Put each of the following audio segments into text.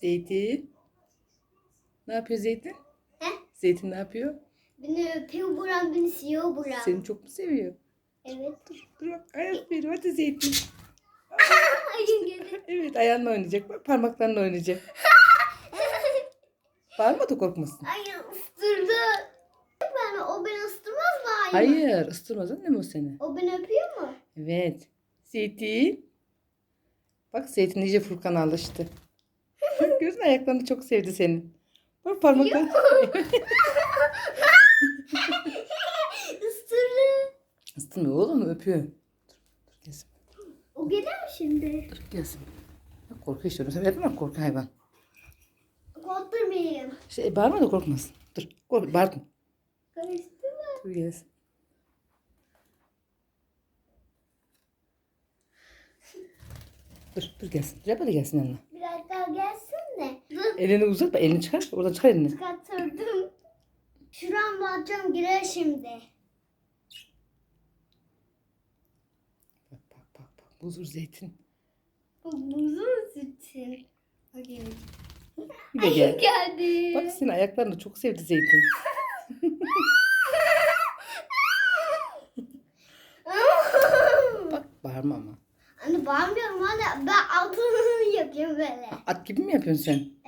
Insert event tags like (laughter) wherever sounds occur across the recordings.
Zeytin. Ne yapıyor Zeytin? He? Zeytin ne yapıyor? Beni öpüyor buram, beni siyor buram. Seni çok mu seviyor? Evet. Dur bak ayak veriyor. Hadi Zeytin. (laughs) Ayın geldi. (laughs) Evet ayağınla oynayacak. Bak parmaklarınla oynayacak. (laughs) Bağırma da korkmasın. Ayın ısırdı. Ben, o beni ısırmaz mı ayın? Hayır ısırmaz annem o seni. O beni öpüyor mu? Evet. Zeytin. Bak Zeytin iyice Furkan'a alıştı. Gözün ayaklarını çok sevdi senin. Bak parmakları. (laughs) Isırdı. Isırmıyor oğlum öpüyor. Dur, dur gelsin. O gelir mi şimdi? Dur gelsin. İşte. onu. Sen mi korku hayvan? Korkturmayayım. Şey bağırma da korkmasın. Dur kork bağırma. Karıştı mı? Dur gelsin. Dur dur gelsin. Rapa da gelsin yanına. Biraz daha gelsin de. Dur. Elini uzat bak elini çıkar. Oradan çıkar elini. Çıkarttırdım. Şuran batacağım girer şimdi. Bak bak bak bak. Buzur zeytin. Bu buzun sütün. Bakayım. Bir de gel. geldi. Bak senin ayaklarını çok sevdi zeytin. (laughs) Bak bağırma ama. Anne bağırmıyorum anne. Ben altını (laughs) yapıyorum böyle. At gibi mi yapıyorsun sen?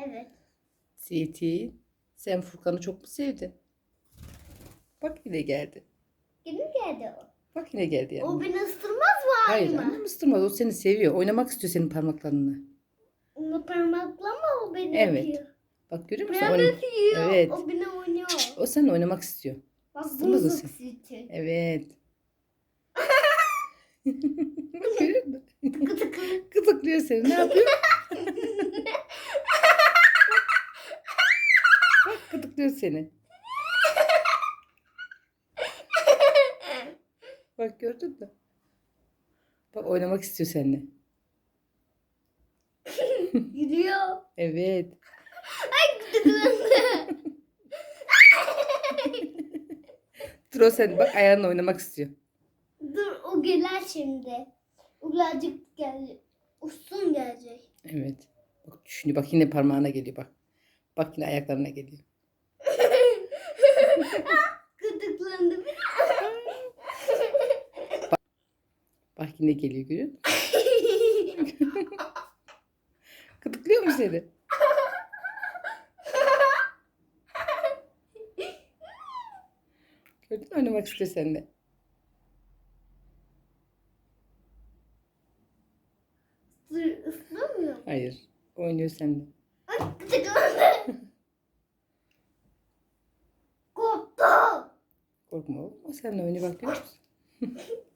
Zeytin. Sen Furkan'ı çok mu sevdin? Bak yine geldi. Kim geldi o? Bak yine geldi yani. O beni ısırmaz mı Hayır annem ısırmaz. O seni seviyor. Oynamak istiyor senin parmaklarını. Onu parmakla mı o beni Evet. öpüyor? Bak görüyor musun? Ben Oyn- öpüyor. Evet. O beni oynuyor. o seninle oynamak istiyor. Bak ısırmaz o buzluk seni. Evet. (laughs) Görüyor musun? Tıkı tıkı. Gıdıklıyor seni. Ne yapıyor? (laughs) Gıdıklıyor seni. Bak gördün mü? Bak oynamak istiyor seninle. Gidiyor. Evet. Tıklandı. Dur o sen bak ayağınla oynamak istiyor. Dur o gelir şimdi. O birazcık gelecek. Usun gelecek. Evet. Bak düşünüyor. Bak yine parmağına geliyor bak. Bak yine ayaklarına geliyor. Gıdıklandı. Bak yine geliyor görüyor musun? Gıdıklıyor mu seni? Gördün mü oynamak istiyor seninle. Hayır. Oynuyor seninle. Ay gıdıklandı. Korktu. Korkma oğlum. O seninle oynuyor bak görüyor musun? (laughs)